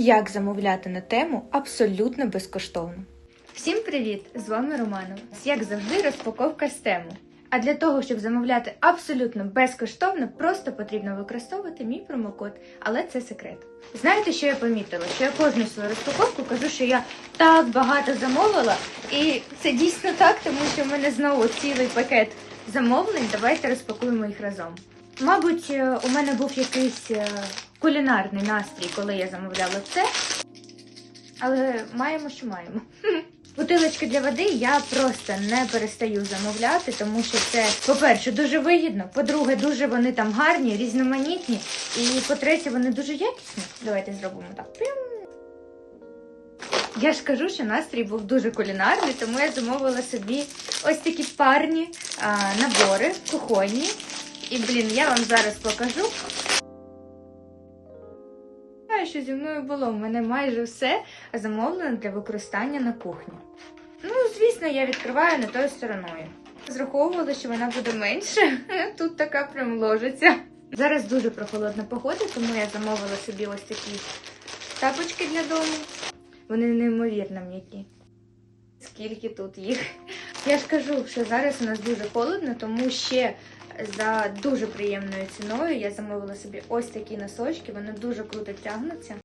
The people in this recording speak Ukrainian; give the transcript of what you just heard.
Як замовляти на тему абсолютно безкоштовно. Всім привіт! З вами Романа. Як завжди, розпаковка з тему. А для того, щоб замовляти абсолютно безкоштовно, просто потрібно використовувати мій промокод, але це секрет. Знаєте, що я помітила? Що я кожну свою розпаковку кажу, що я так багато замовила, і це дійсно так, тому що в мене знову цілий пакет замовлень. Давайте розпакуємо їх разом. Мабуть, е, у мене був якийсь е, кулінарний настрій, коли я замовляла це, але маємо, що маємо. Бутилочки для води я просто не перестаю замовляти, тому що це, по-перше, дуже вигідно, по-друге, дуже вони там гарні, різноманітні, і по-третє, вони дуже якісні. Давайте зробимо так. Я ж кажу, що настрій був дуже кулінарний, тому я замовила собі ось такі парні а, набори кухонні. І, блін, я вам зараз покажу. Що зі мною було. У мене майже все замовлено для використання на кухні. Ну, звісно, я відкриваю не тою стороною. Зраховувала, що вона буде менше. Тут така прям ложиться. Зараз дуже прохолодна погода, тому я замовила собі ось такі тапочки для дому. Вони неймовірно м'які. Скільки тут їх? Я ж кажу, що зараз у нас дуже холодно, тому ще за дуже приємною ціною я замовила собі ось такі носочки. Вони дуже круто тягнуться.